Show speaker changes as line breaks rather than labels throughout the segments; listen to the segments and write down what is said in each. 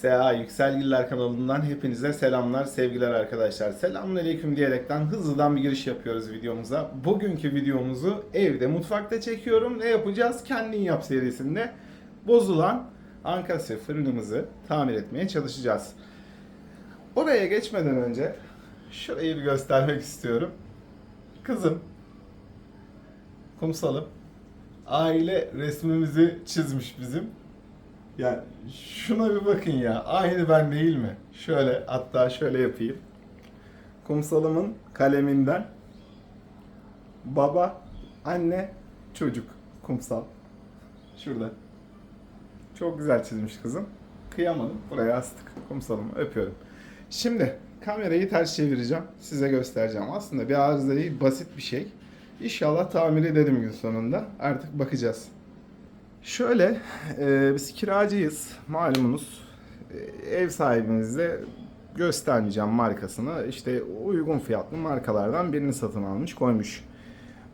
SA Yükselgiller kanalından hepinize selamlar, sevgiler arkadaşlar. Selamünaleyküm diyerekten hızlıdan bir giriş yapıyoruz videomuza. Bugünkü videomuzu evde, mutfakta çekiyorum. Ne yapacağız? Kendin yap serisinde bozulan Ankasya fırınımızı tamir etmeye çalışacağız. Oraya geçmeden önce şurayı bir göstermek istiyorum. Kızım, kumsalım, aile resmimizi çizmiş bizim. Ya şuna bir bakın ya. Aynı ben değil mi? Şöyle hatta şöyle yapayım. Kumsalımın kaleminden baba, anne, çocuk. Kumsal. Şurada. Çok güzel çizmiş kızım. Kıyamadım. Buraya astık. Kumsalımı öpüyorum. Şimdi kamerayı ters çevireceğim. Size göstereceğim. Aslında bir arıza değil, basit bir şey. İnşallah tamir ederim gün sonunda. Artık bakacağız. Şöyle, e, biz kiracıyız malumunuz. E, ev sahibimizle göstermeyeceğim markasını. İşte uygun fiyatlı markalardan birini satın almış koymuş.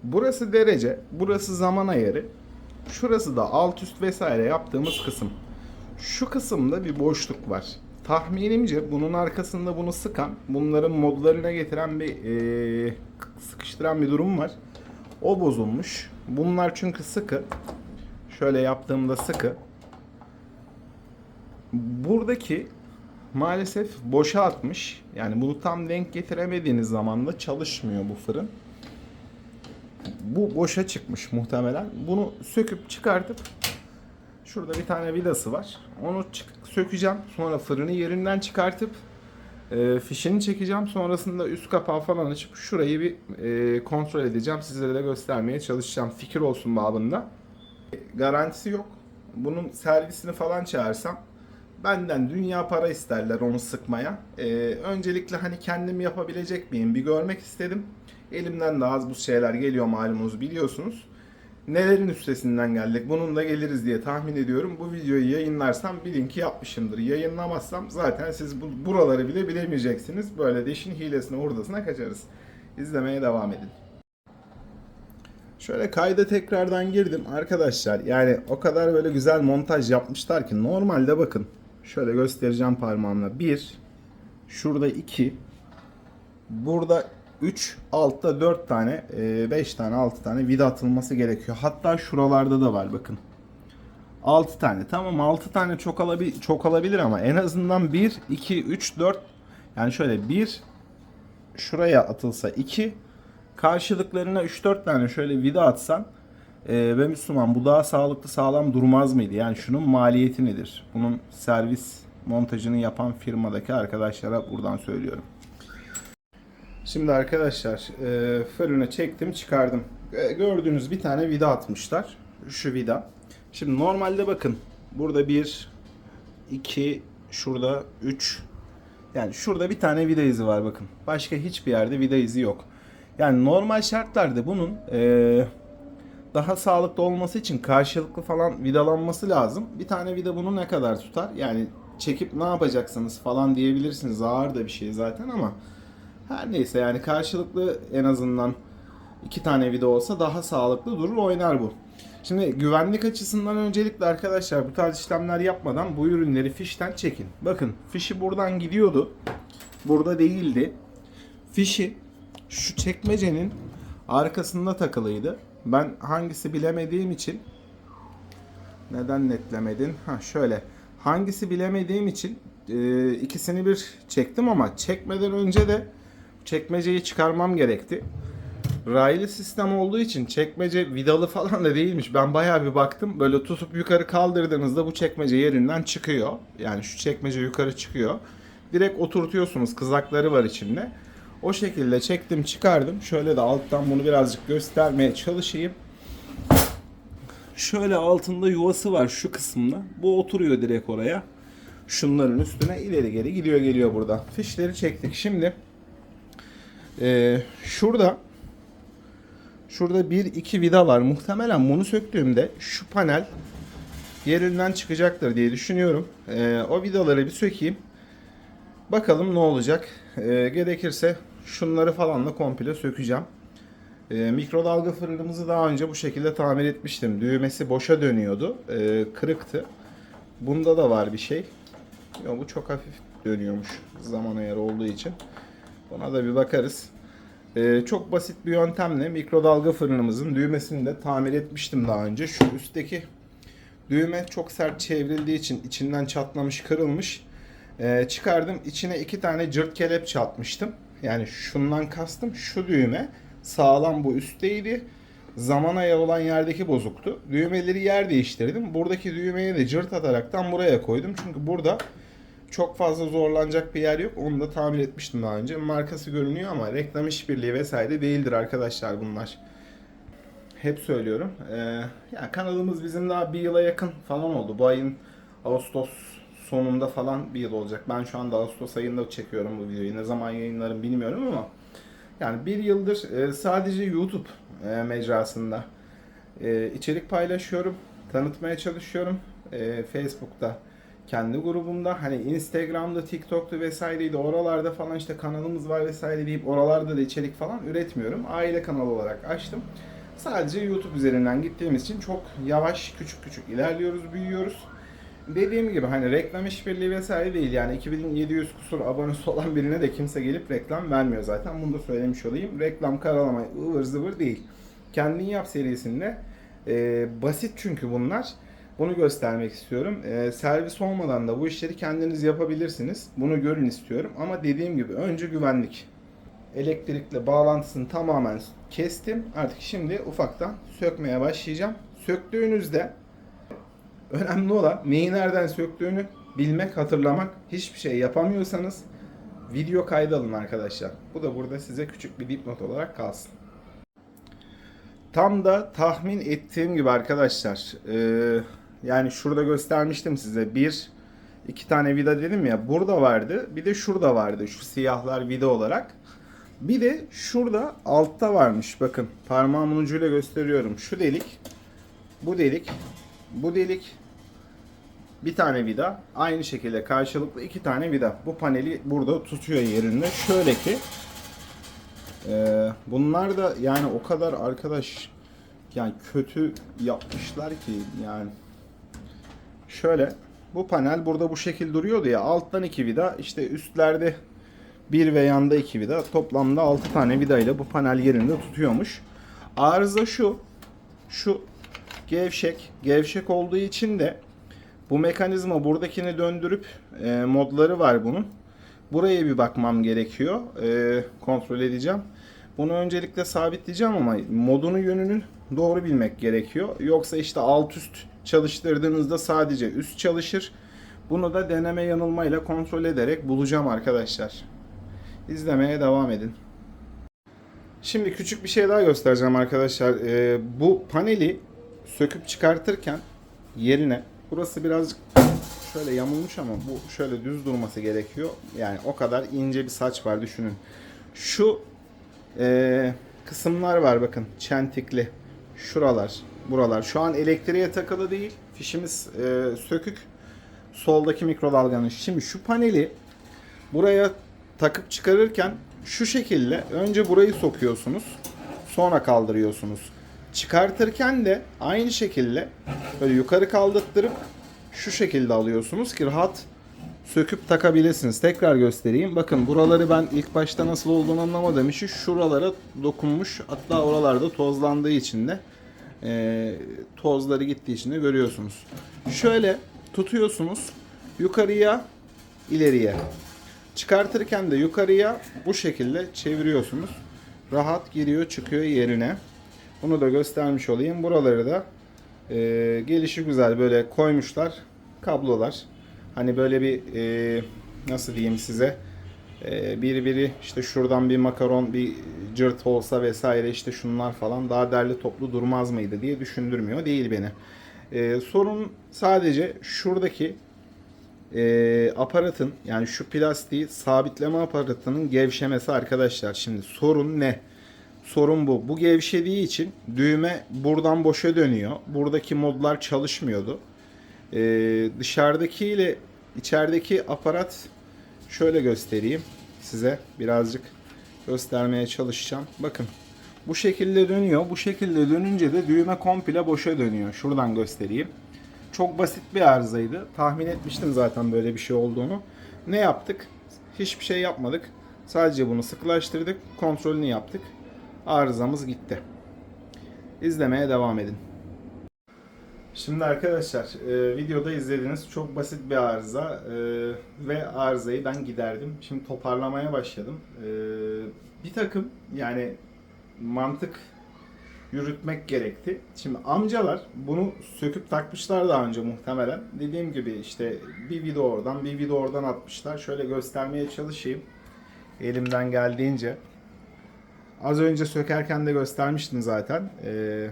Burası derece, burası zaman ayarı. Şurası da alt üst vesaire yaptığımız kısım. Şu kısımda bir boşluk var. Tahminimce bunun arkasında bunu sıkan, bunların modlarına getiren bir e, sıkıştıran bir durum var. O bozulmuş. Bunlar çünkü sıkı. Şöyle yaptığımda sıkı. Buradaki maalesef boşa atmış. Yani bunu tam denk getiremediğiniz zaman da çalışmıyor bu fırın. Bu boşa çıkmış muhtemelen. Bunu söküp çıkartıp şurada bir tane vidası var. Onu çık- sökeceğim. Sonra fırını yerinden çıkartıp e, fişini çekeceğim. Sonrasında üst kapağı falan açıp şurayı bir e, kontrol edeceğim. Sizlere de göstermeye çalışacağım. Fikir olsun babında garantisi yok. Bunun servisini falan çağırsam benden dünya para isterler onu sıkmaya. Ee, öncelikle hani kendim yapabilecek miyim bir görmek istedim. Elimden de az bu şeyler geliyor malumunuz biliyorsunuz. Nelerin üstesinden geldik bunun da geliriz diye tahmin ediyorum. Bu videoyu yayınlarsam bilin ki yapmışımdır. Yayınlamazsam zaten siz bu, buraları bile bilemeyeceksiniz. Böyle de işin hilesine hurdasına kaçarız. İzlemeye devam edin. Şöyle kayda tekrardan girdim arkadaşlar. Yani o kadar böyle güzel montaj yapmışlar ki normalde bakın. Şöyle göstereceğim parmağımla. 1 şurada 2 burada 3 altta 4 tane 5 tane 6 tane vida atılması gerekiyor. Hatta şuralarda da var bakın. 6 tane. Tamam 6 tane çok alabilir çok alabilir ama en azından 1 2 3 4 yani şöyle 1 şuraya atılsa 2 karşılıklarına 3-4 tane şöyle vida atsan e, be Müslüman bu daha sağlıklı sağlam durmaz mıydı? Yani şunun maliyeti nedir? Bunun servis montajını yapan firmadaki arkadaşlara buradan söylüyorum. Şimdi arkadaşlar e, fırına çektim çıkardım. E, gördüğünüz bir tane vida atmışlar. Şu vida. Şimdi normalde bakın burada 1 2 şurada 3 yani şurada bir tane vida izi var bakın. Başka hiçbir yerde vida izi yok. Yani normal şartlarda bunun eee, daha sağlıklı olması için karşılıklı falan vidalanması lazım. Bir tane vida bunu ne kadar tutar? Yani çekip ne yapacaksınız falan diyebilirsiniz. Ağır da bir şey zaten ama her neyse yani karşılıklı en azından iki tane vida olsa daha sağlıklı durur oynar bu. Şimdi güvenlik açısından öncelikle arkadaşlar bu tarz işlemler yapmadan bu ürünleri fişten çekin. Bakın fişi buradan gidiyordu. Burada değildi. Fişi şu çekmecenin arkasında takılıydı. Ben hangisi bilemediğim için neden netlemedin? Ha şöyle. Hangisi bilemediğim için e, ikisini bir çektim ama çekmeden önce de çekmeceyi çıkarmam gerekti. Raylı sistem olduğu için çekmece vidalı falan da değilmiş. Ben bayağı bir baktım. Böyle tutup yukarı kaldırdığınızda bu çekmece yerinden çıkıyor. Yani şu çekmece yukarı çıkıyor. Direkt oturtuyorsunuz. Kızakları var içinde. O şekilde çektim çıkardım. Şöyle de alttan bunu birazcık göstermeye çalışayım. Şöyle altında yuvası var şu kısımda. Bu oturuyor direkt oraya. Şunların üstüne ileri geri gidiyor geliyor burada. Fişleri çektik. Şimdi eee, şurada şurada bir iki vida var. Muhtemelen bunu söktüğümde şu panel yerinden çıkacaktır diye düşünüyorum. Eee, o vidaları bir sökeyim. Bakalım ne olacak. Ee, gerekirse şunları falan da komple sökeceğim. Ee, mikrodalga fırınımızı daha önce bu şekilde tamir etmiştim. Düğmesi boşa dönüyordu. Ee, kırıktı. Bunda da var bir şey. Yok bu çok hafif dönüyormuş zaman ayarı olduğu için. Buna da bir bakarız. Ee, çok basit bir yöntemle mikrodalga fırınımızın düğmesini de tamir etmiştim daha önce. Şu üstteki düğme çok sert çevrildiği için içinden çatlamış kırılmış. Ee, çıkardım içine iki tane cırt kelepçe atmıştım. Yani şundan kastım şu düğme sağlam bu üstteydi. Zaman ayarı olan yerdeki bozuktu. Düğmeleri yer değiştirdim. Buradaki düğmeyi de cırt ataraktan buraya koydum. Çünkü burada çok fazla zorlanacak bir yer yok. Onu da tamir etmiştim daha önce. Markası görünüyor ama reklam işbirliği vesaire değildir arkadaşlar bunlar. Hep söylüyorum. Ee, ya kanalımız bizim daha bir yıla yakın falan oldu. Bu ayın Ağustos sonunda falan bir yıl olacak. Ben şu anda Ağustos ayında çekiyorum bu videoyu. Ne zaman yayınlarım bilmiyorum ama yani bir yıldır e, sadece YouTube e, mecrasında e, içerik paylaşıyorum, tanıtmaya çalışıyorum. Facebook'ta kendi grubumda hani Instagram'da, TikTok'ta vesaireydi oralarda falan işte kanalımız var vesaire deyip oralarda da içerik falan üretmiyorum. Aile kanalı olarak açtım. Sadece YouTube üzerinden gittiğimiz için çok yavaş küçük küçük ilerliyoruz, büyüyoruz. Dediğim gibi hani reklam işbirliği vesaire değil yani 2700 kusur abonesi olan birine de kimse gelip reklam vermiyor zaten bunu da söylemiş olayım. Reklam karalama ıvır zıvır değil. Kendin yap serisinde e, basit çünkü bunlar. Bunu göstermek istiyorum. E, servis olmadan da bu işleri kendiniz yapabilirsiniz. Bunu görün istiyorum. Ama dediğim gibi önce güvenlik. Elektrikle bağlantısını tamamen kestim. Artık şimdi ufaktan sökmeye başlayacağım. Söktüğünüzde önemli olan neyi nereden söktüğünü bilmek, hatırlamak. Hiçbir şey yapamıyorsanız video kaydı alın arkadaşlar. Bu da burada size küçük bir dipnot olarak kalsın. Tam da tahmin ettiğim gibi arkadaşlar. Ee, yani şurada göstermiştim size. Bir, iki tane vida dedim ya. Burada vardı. Bir de şurada vardı. Şu siyahlar vida olarak. Bir de şurada altta varmış. Bakın parmağımın ucuyla gösteriyorum. Şu delik. Bu delik. Bu delik. Bir tane vida. Aynı şekilde karşılıklı iki tane vida. Bu paneli burada tutuyor yerinde. Şöyle ki ee, bunlar da yani o kadar arkadaş yani kötü yapmışlar ki yani şöyle bu panel burada bu şekil duruyordu ya alttan iki vida işte üstlerde bir ve yanda iki vida toplamda 6 tane vida ile bu panel yerinde tutuyormuş. Arıza şu şu gevşek gevşek olduğu için de bu mekanizma buradakini döndürüp e, modları var bunun. Buraya bir bakmam gerekiyor. E, kontrol edeceğim. Bunu öncelikle sabitleyeceğim ama modunu yönünü doğru bilmek gerekiyor. Yoksa işte alt üst çalıştırdığınızda sadece üst çalışır. Bunu da deneme yanılmayla kontrol ederek bulacağım arkadaşlar. İzlemeye devam edin. Şimdi küçük bir şey daha göstereceğim arkadaşlar. Ee, bu paneli söküp çıkartırken yerine burası birazcık şöyle yamulmuş ama bu şöyle düz durması gerekiyor. Yani o kadar ince bir saç var düşünün. Şu e, kısımlar var bakın çentikli. Şuralar, buralar. Şu an elektriğe takılı değil. Fişimiz e, sökük. Soldaki mikrodalganın. Şimdi şu paneli buraya takıp çıkarırken şu şekilde önce burayı sokuyorsunuz. Sonra kaldırıyorsunuz. Çıkartırken de aynı şekilde böyle yukarı kaldırttırıp şu şekilde alıyorsunuz ki rahat söküp takabilirsiniz. Tekrar göstereyim. Bakın buraları ben ilk başta nasıl olduğunu anlamadığım için şuralara dokunmuş. Hatta oralarda tozlandığı için de e, tozları gittiği için de görüyorsunuz. Şöyle tutuyorsunuz. Yukarıya, ileriye. Çıkartırken de yukarıya bu şekilde çeviriyorsunuz. Rahat giriyor çıkıyor yerine. Bunu da göstermiş olayım. Buraları da e, gelişi güzel böyle koymuşlar kablolar. Hani böyle bir e, nasıl diyeyim size e, biri biri işte şuradan bir makaron bir cırt olsa vesaire işte şunlar falan daha derli toplu durmaz mıydı diye düşündürmüyor değil beni. E, sorun sadece şuradaki e, aparatın yani şu plastiği sabitleme aparatının gevşemesi arkadaşlar. Şimdi sorun ne? Sorun bu. Bu gevşediği için düğme buradan boşa dönüyor. Buradaki modlar çalışmıyordu. Ee, dışarıdaki ile içerideki aparat şöyle göstereyim size birazcık göstermeye çalışacağım. Bakın bu şekilde dönüyor. Bu şekilde dönünce de düğme komple boşa dönüyor. Şuradan göstereyim. Çok basit bir arızaydı. Tahmin etmiştim zaten böyle bir şey olduğunu. Ne yaptık? Hiçbir şey yapmadık. Sadece bunu sıkılaştırdık. Kontrolünü yaptık. Arızamız gitti. İzlemeye devam edin. Şimdi arkadaşlar e, videoda izlediğiniz çok basit bir arıza e, ve arızayı ben giderdim. Şimdi toparlamaya başladım. E, bir takım yani mantık yürütmek gerekti. Şimdi amcalar bunu söküp takmışlar daha önce muhtemelen. Dediğim gibi işte bir video oradan bir video oradan atmışlar. Şöyle göstermeye çalışayım. Elimden geldiğince. Az önce sökerken de göstermiştim zaten. Ee,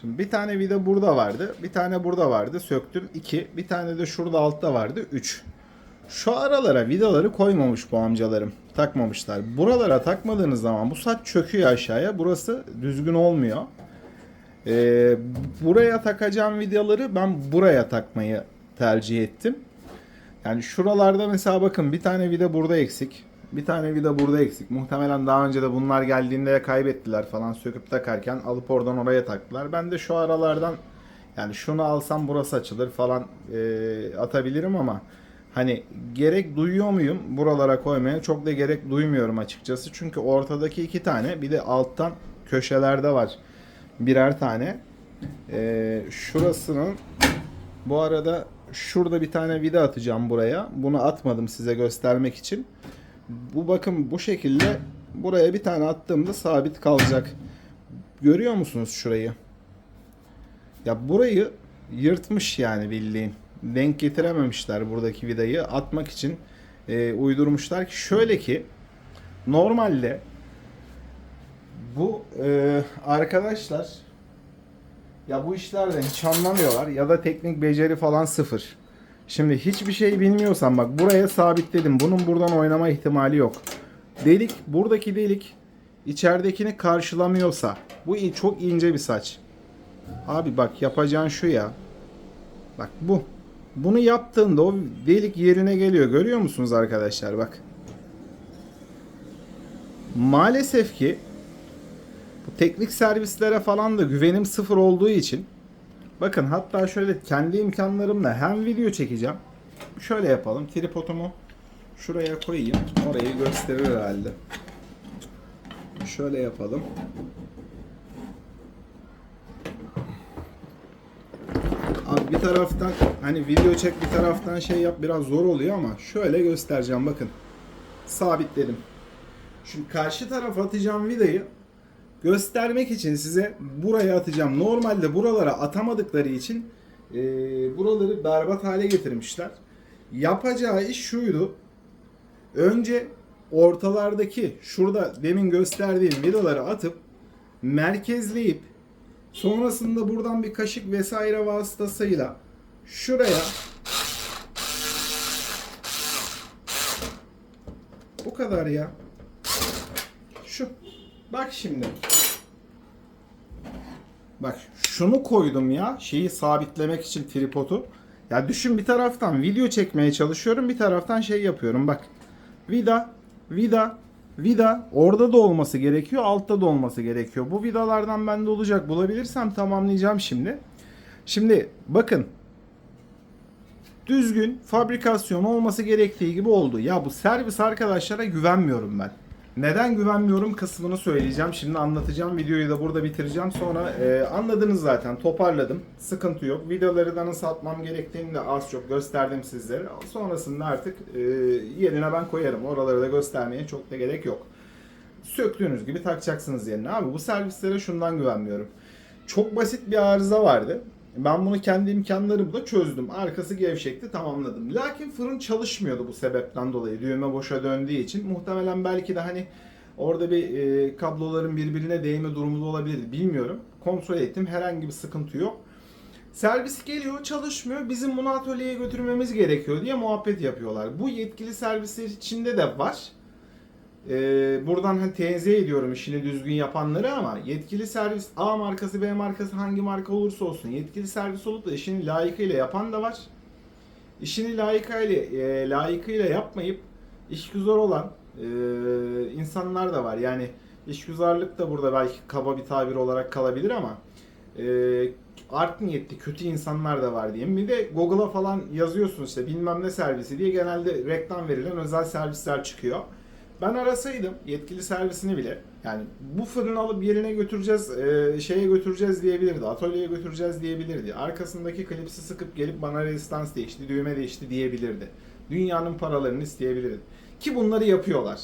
şimdi bir tane vida burada vardı. Bir tane burada vardı. Söktüm. 2. Bir tane de şurada altta vardı. 3. Şu aralara vidaları koymamış bu amcalarım. Takmamışlar. Buralara takmadığınız zaman bu saç çöküyor aşağıya. Burası düzgün olmuyor. Ee, buraya takacağım vidaları ben buraya takmayı tercih ettim. Yani şuralarda mesela bakın bir tane vida burada eksik. Bir tane vida burada eksik. Muhtemelen daha önce de bunlar geldiğinde kaybettiler falan söküp takarken alıp oradan oraya taktılar. Ben de şu aralardan yani şunu alsam burası açılır falan e, atabilirim ama hani gerek duyuyor muyum buralara koymaya çok da gerek duymuyorum açıkçası. Çünkü ortadaki iki tane bir de alttan köşelerde var birer tane. E, şurasının bu arada şurada bir tane vida atacağım buraya. Bunu atmadım size göstermek için. Bu bakın bu şekilde buraya bir tane attığımda sabit kalacak. Görüyor musunuz şurayı? Ya burayı yırtmış yani bildiğin. Denk getirememişler buradaki vidayı atmak için e, uydurmuşlar ki şöyle ki normalde bu e, arkadaşlar ya bu işlerden hiç anlamıyorlar ya da teknik beceri falan sıfır. Şimdi hiçbir şey bilmiyorsan bak buraya sabitledim. Bunun buradan oynama ihtimali yok. Delik buradaki delik içeridekini karşılamıyorsa bu çok ince bir saç. Abi bak yapacağın şu ya. Bak bu. Bunu yaptığında o delik yerine geliyor. Görüyor musunuz arkadaşlar bak. Maalesef ki bu teknik servislere falan da güvenim sıfır olduğu için Bakın hatta şöyle kendi imkanlarımla hem video çekeceğim. Şöyle yapalım. Tripodumu şuraya koyayım. Orayı gösterir herhalde. Şöyle yapalım. Abi bir taraftan hani video çek bir taraftan şey yap biraz zor oluyor ama şöyle göstereceğim bakın. Sabitledim. Şimdi karşı tarafa atacağım vidayı göstermek için size buraya atacağım. Normalde buralara atamadıkları için e, buraları berbat hale getirmişler. Yapacağı iş şuydu. Önce ortalardaki şurada demin gösterdiğim vidaları atıp merkezleyip sonrasında buradan bir kaşık vesaire vasıtasıyla şuraya bu kadar ya. Şu. Bak şimdi. Bak şunu koydum ya şeyi sabitlemek için tripodu. Ya düşün bir taraftan video çekmeye çalışıyorum bir taraftan şey yapıyorum bak. Vida, vida, vida orada da olması gerekiyor altta da olması gerekiyor. Bu vidalardan bende olacak bulabilirsem tamamlayacağım şimdi. Şimdi bakın düzgün fabrikasyon olması gerektiği gibi oldu. Ya bu servis arkadaşlara güvenmiyorum ben. Neden güvenmiyorum kısmını söyleyeceğim. Şimdi anlatacağım. Videoyu da burada bitireceğim. Sonra e, anladınız zaten. Toparladım. Sıkıntı yok. Videoları da nasıl atmam gerektiğini de az çok gösterdim sizlere. Sonrasında artık e, yerine ben koyarım. Oraları da göstermeye çok da gerek yok. Söktüğünüz gibi takacaksınız yerine. Abi bu servislere şundan güvenmiyorum. Çok basit bir arıza vardı. Ben bunu kendi imkanlarımla çözdüm. Arkası gevşekti tamamladım. Lakin fırın çalışmıyordu bu sebepten dolayı. Düğme boşa döndüğü için. Muhtemelen belki de hani orada bir e, kabloların birbirine değme durumu da olabilir. Bilmiyorum. Kontrol ettim. Herhangi bir sıkıntı yok. Servis geliyor çalışmıyor. Bizim bunu atölyeye götürmemiz gerekiyor diye muhabbet yapıyorlar. Bu yetkili servisler içinde de var. Ee, buradan hani tenzih ediyorum işini düzgün yapanları ama yetkili servis A markası B markası hangi marka olursa olsun yetkili servis olup da işini layıkıyla yapan da var. İşini layıkıyla, e, layıkıyla yapmayıp işgüzar olan e, insanlar da var. Yani işgüzarlık da burada belki kaba bir tabir olarak kalabilir ama e, art niyetli kötü insanlar da var diyeyim. Bir de Google'a falan yazıyorsun işte bilmem ne servisi diye genelde reklam verilen özel servisler çıkıyor. Ben arasaydım yetkili servisini bile yani bu fırını alıp yerine götüreceğiz, e, şeye götüreceğiz diyebilirdi, atölyeye götüreceğiz diyebilirdi. Arkasındaki klipsi sıkıp gelip bana rezistans değişti, düğme değişti diyebilirdi. Dünyanın paralarını isteyebilirdi. Ki bunları yapıyorlar.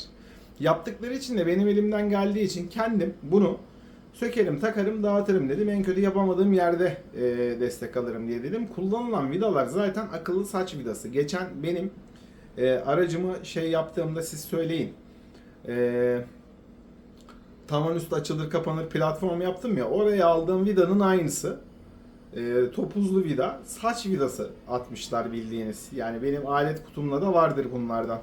Yaptıkları için de benim elimden geldiği için kendim bunu sökerim, takarım, dağıtırım dedim. En kötü yapamadığım yerde e, destek alırım diye dedim. Kullanılan vidalar zaten akıllı saç vidası. Geçen benim e, aracımı şey yaptığımda siz söyleyin. E, tavan üstü açılır kapanır platform yaptım ya. Oraya aldığım vidanın aynısı. E, topuzlu vida, saç vidası atmışlar bildiğiniz. Yani benim alet kutumda da vardır bunlardan.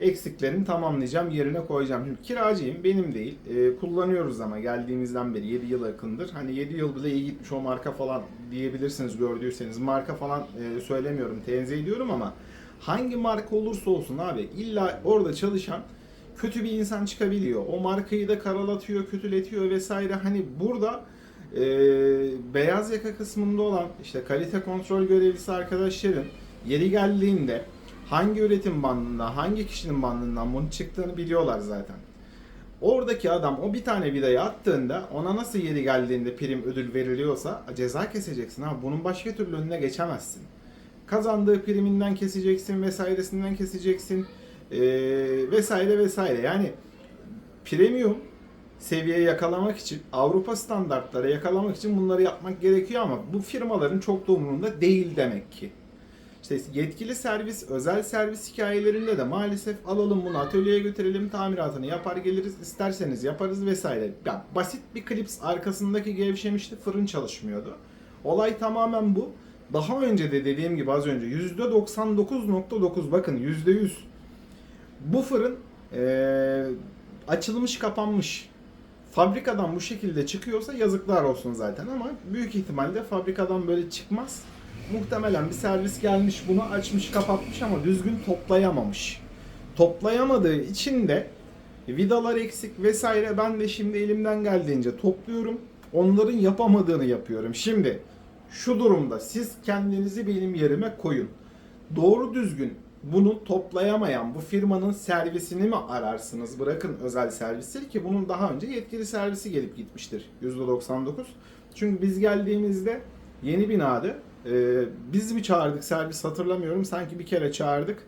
Eksiklerini tamamlayacağım, yerine koyacağım. Şimdi kiracıyım, benim değil. E, kullanıyoruz ama geldiğimizden beri 7 yıl yakındır. Hani 7 yıl bile iyi gitmiş o marka falan diyebilirsiniz gördüyseniz. Marka falan e, söylemiyorum, tenzih ediyorum ama hangi marka olursa olsun abi illa orada çalışan kötü bir insan çıkabiliyor. O markayı da karalatıyor, kötületiyor vesaire. Hani burada e, beyaz yaka kısmında olan işte kalite kontrol görevlisi arkadaşların yeri geldiğinde hangi üretim bandında, hangi kişinin bandından bunun çıktığını biliyorlar zaten. Oradaki adam o bir tane vidayı attığında ona nasıl yeri geldiğinde prim ödül veriliyorsa ceza keseceksin ha. Bunun başka türlü önüne geçemezsin. Kazandığı priminden keseceksin vesairesinden keseceksin ee, vesaire vesaire. Yani premium seviye yakalamak için Avrupa standartları yakalamak için bunları yapmak gerekiyor ama bu firmaların çok da umurunda değil demek ki. İşte yetkili servis, özel servis hikayelerinde de maalesef alalım bunu atölyeye götürelim, tamiratını yapar geliriz, isterseniz yaparız vesaire. Ya basit bir klips arkasındaki gevşemişti, fırın çalışmıyordu. Olay tamamen bu. Daha önce de dediğim gibi az önce %99.9 bakın %100 bu fırın eee, açılmış kapanmış. Fabrikadan bu şekilde çıkıyorsa yazıklar olsun zaten ama büyük ihtimalle fabrikadan böyle çıkmaz. Muhtemelen bir servis gelmiş bunu açmış kapatmış ama düzgün toplayamamış. Toplayamadığı için de vidalar eksik vesaire ben de şimdi elimden geldiğince topluyorum. Onların yapamadığını yapıyorum. Şimdi şu durumda siz kendinizi benim yerime koyun. Doğru düzgün bunu toplayamayan bu firmanın servisini mi ararsınız? Bırakın özel servisleri ki bunun daha önce yetkili servisi gelip gitmiştir %99. Çünkü biz geldiğimizde yeni binadı. Ee, biz mi çağırdık servis hatırlamıyorum. Sanki bir kere çağırdık.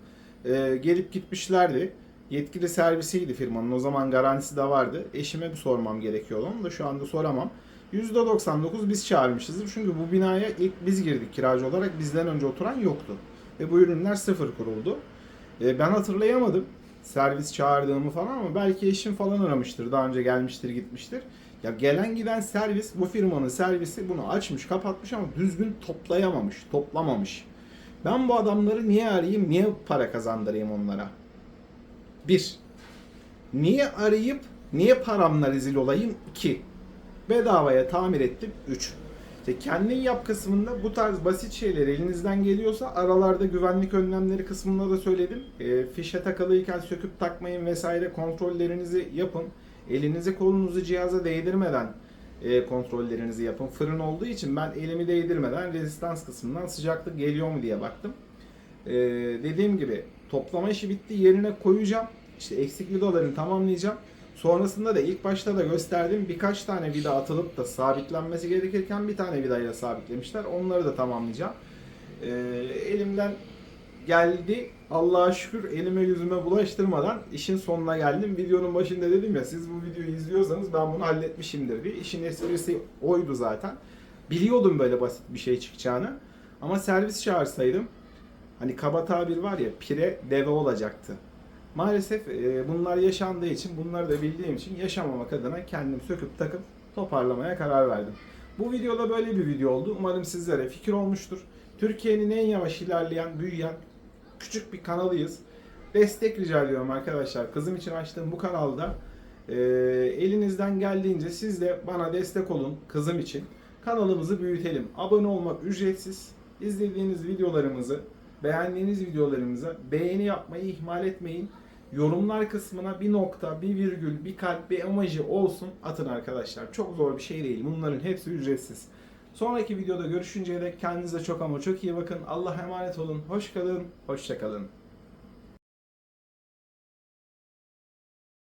Ee, gelip gitmişlerdi. Yetkili servisiydi firmanın. O zaman garantisi de vardı. Eşime bir sormam gerekiyor onu da şu anda soramam. %99 biz çağırmışızdır. Çünkü bu binaya ilk biz girdik kiracı olarak. Bizden önce oturan yoktu. Ve bu ürünler sıfır kuruldu. Ee, ben hatırlayamadım servis çağırdığımı falan ama belki eşim falan aramıştır. Daha önce gelmiştir gitmiştir. Ya gelen giden servis bu firmanın servisi bunu açmış kapatmış ama düzgün toplayamamış, toplamamış. Ben bu adamları niye arayayım, niye para kazandırayım onlara? Bir, niye arayıp niye paramla rezil olayım? İki, bedavaya tamir ettim. Üç, işte kendin yap kısmında bu tarz basit şeyler elinizden geliyorsa aralarda güvenlik önlemleri kısmında da söyledim. E, fişe takılıyken söküp takmayın vesaire kontrollerinizi yapın. Elinizi kolunuzu cihaza değdirmeden e, kontrollerinizi yapın. Fırın olduğu için ben elimi değdirmeden rezistans kısmından sıcaklık geliyor mu diye baktım. E, dediğim gibi toplama işi bitti yerine koyacağım. İşte eksik vidalarını tamamlayacağım. Sonrasında da ilk başta da gösterdiğim birkaç tane vida atılıp da sabitlenmesi gerekirken bir tane vidayla sabitlemişler. Onları da tamamlayacağım. E, elimden geldi. Allah'a şükür elime yüzüme bulaştırmadan işin sonuna geldim. Videonun başında dedim ya siz bu videoyu izliyorsanız ben bunu halletmişimdir diye. İşin esprisi oydu zaten. Biliyordum böyle basit bir şey çıkacağını. Ama servis çağırsaydım hani kaba tabir var ya pire deve olacaktı. Maalesef e, bunlar yaşandığı için bunları da bildiğim için yaşamamak adına kendim söküp takıp toparlamaya karar verdim. Bu videoda böyle bir video oldu. Umarım sizlere fikir olmuştur. Türkiye'nin en yavaş ilerleyen, büyüyen küçük bir kanalıyız. Destek rica ediyorum arkadaşlar. Kızım için açtığım bu kanalda e, elinizden geldiğince siz de bana destek olun kızım için. Kanalımızı büyütelim. Abone olmak ücretsiz. İzlediğiniz videolarımızı, beğendiğiniz videolarımıza beğeni yapmayı ihmal etmeyin. Yorumlar kısmına bir nokta, bir virgül, bir kalp, bir emoji olsun atın arkadaşlar. Çok zor bir şey değil. Bunların hepsi ücretsiz. Sonraki videoda görüşünceye dek kendinize çok ama çok iyi bakın. Allah'a emanet olun. Hoş kalın. Hoşça kalın.